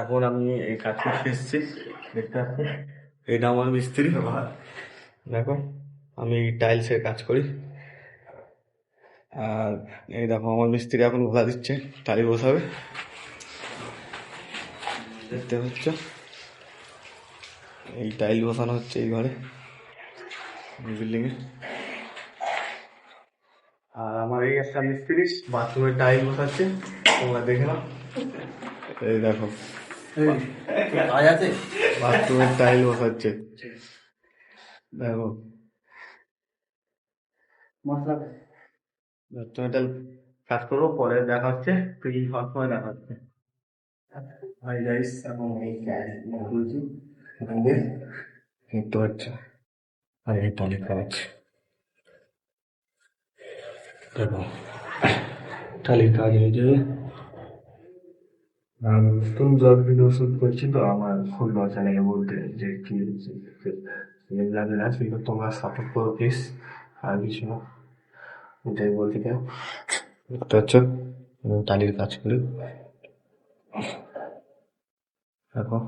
এখন আমি এই কাজ করতে এসেছি। দেখতে পাচ্ছি এটা আমার মিস্ত্রি। দেখো, আমি টাইলসের কাজ করি। আর এই দেখো, আমার মিস্ত্রি এখন ঘোলা দিচ্ছে। টাইল বসাবে। দেখতে পাচ্ছ? এই টাইল বসানো হচ্ছে এই ঘরে বিল্ডিং এ। আর আমার এই একটা মিস্ত্রি বাথরুমের টাইল বসাচ্ছে। তোমরা দেখে নাও। এই দেখো। বাথরুমের টাইল বসাচ্ছে। দেখো। মশলা। বাথরুমের কাজ করব পরে দেখা হচ্ছে ফ্রি হওয়ার সময় দেখা হচ্ছে হাই গাইস এখন এই কাজ খুলছি দেখতে পাচ্ছ আর এই টাইলের কাজ। দেখো। টালির কাজ হয়ে যাবে নতুন ব্লগ ভিডিও শুট করছি তো আমার খুব লজ্জা লাগে বলতে যে কি লাগে না কিন্তু তোমরা সাপোর্ট করো প্লিজ আর কিছু না। এটাই বলতে চাই। টালির কাজ করি। দেখো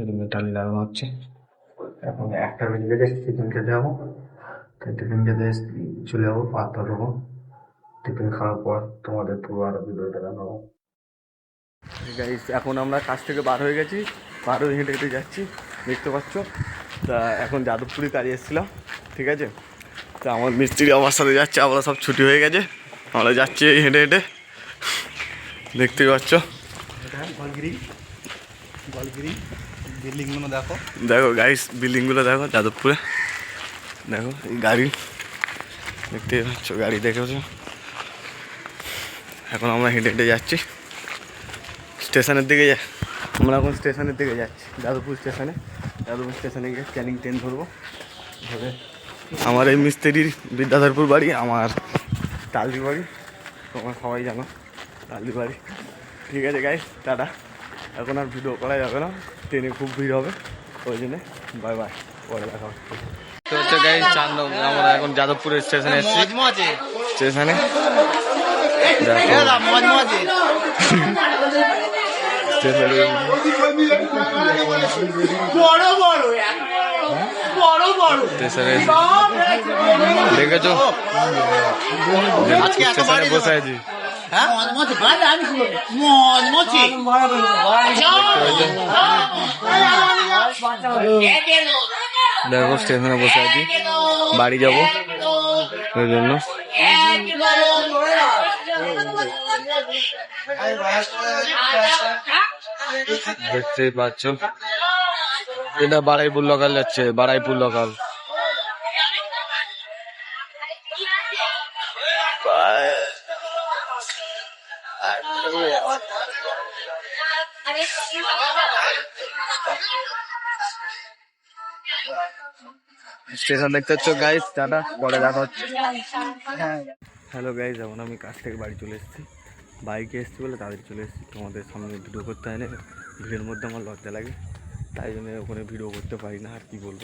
এদিকে টালি লাগানো হচ্ছে। এখন একটা গেছে টিফিন খেতে যাব। টিফিন খেতে চলে যাব পাঁচটা দেবো টিফিন খাওয়ার পর তোমাদের পুরো আরও ভিডিওটা দেখাবো। গাইস এখন আমরা কাজ থেকে বার হয়ে গেছি। বার হয়ে হেঁটে হেঁটে যাচ্ছি দেখতে পাচ্ছ? তা এখন যাদবপুরে কাজে এসেছিলাম ঠিক আছে? তা আমার মিস্ত্রি আমার সাথে যাচ্ছে আমরা সব ছুটি হয়ে গেছে। আমরা যাচ্ছি এই হেঁটে হেঁটে। দেখতে পাচ্ছ? গলগিরি গলগিরি বিল্ডিংগুলো দেখো। দেখো গাইস বিল্ডিংগুলো দেখো যাদবপুরে। দেখো এই গাড়ি। দেখতে পাচ্ছ গাড়ি দেখেছ এখন আমরা হেঁটে হেঁটে যাচ্ছি। স্টেশনের দিকে যা। আমরা এখন স্টেশনের দিকে যাচ্ছি যাদবপুর স্টেশনে। যাদবপুর স্টেশনে গিয়ে ক্যানিং ট্রেন ধরবো। ধরে আমার এই মিস্ত্রির বিদ্যাধরপুর বাড়ি আমার টালদি বাড়ি। তোমার সবাই জানো তালদি বাড়ি। ঠিক আছে গাই টাটা। এখন আর ভিডিও করা যাবে না ট্রেনে খুব ভিড় হবে ওই জন্যে বাই বাই পরে দেখা হচ্ছে তো হচ্ছে গাইস চান্দ আমরা এখন যাদবপুর স্টেশনে এসেছি। স্টেশনে? দেখো মজমজে স্টেশনে বড় বড় বড় বড় স্টেশনে দেখেছ? আজকে এত বাড়ি বসে আছি। হ্যাঁ? দেখো স্টেশনে বসে আছি। বাড়ি যাব ওই জন্য। দেখতেই পাচ্ছ। এটা বাড়াইপুর লোকাল যাচ্ছে বাড়াইপুর লোকাল স্টেশন দেখতে পাচ্ছ গাইস টাটা, পরে দেখা হচ্ছে। হ্যালো গাইজ এখন আমি কাজ থেকে বাড়ি চলে এসেছি। বাইকে এসেছি বলে তাদের চলে এসেছি। তোমাদের সামনে ভিডিও করতে হয় না ভিড়ের মধ্যে আমার লজ্জা লাগে। তাই জন্য ওখানে ভিডিও করতে পারি না, আর কি বলব?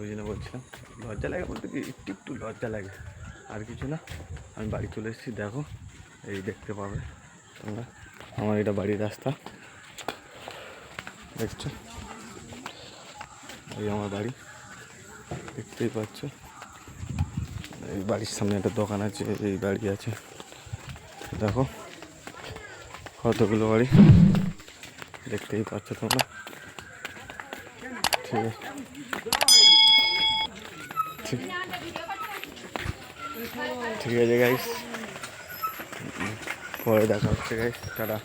ওই জন্য বলছিলাম, লজ্জা লাগে বলতে কি, একটু একটু লজ্জা লাগে। আর কিছু না, আমি বাড়ি চলে এসেছি, দেখো, এই দেখতে পাবে তোমরা। আমার এটা বাড়ির রাস্তা। দেখছ? এই আমার বাড়ি। দেখতেই পাচ্ছ? এই বাড়ির সামনে একটা দোকান আছে, এই বাড়ি আছে। দেখো। কতগুলো বাড়ি? দেখতেই পাচ্ছ তোমরা। ঠিক আছে। ঠিক। আছে গাইস পরে দেখা হচ্ছে গাইস টাটা।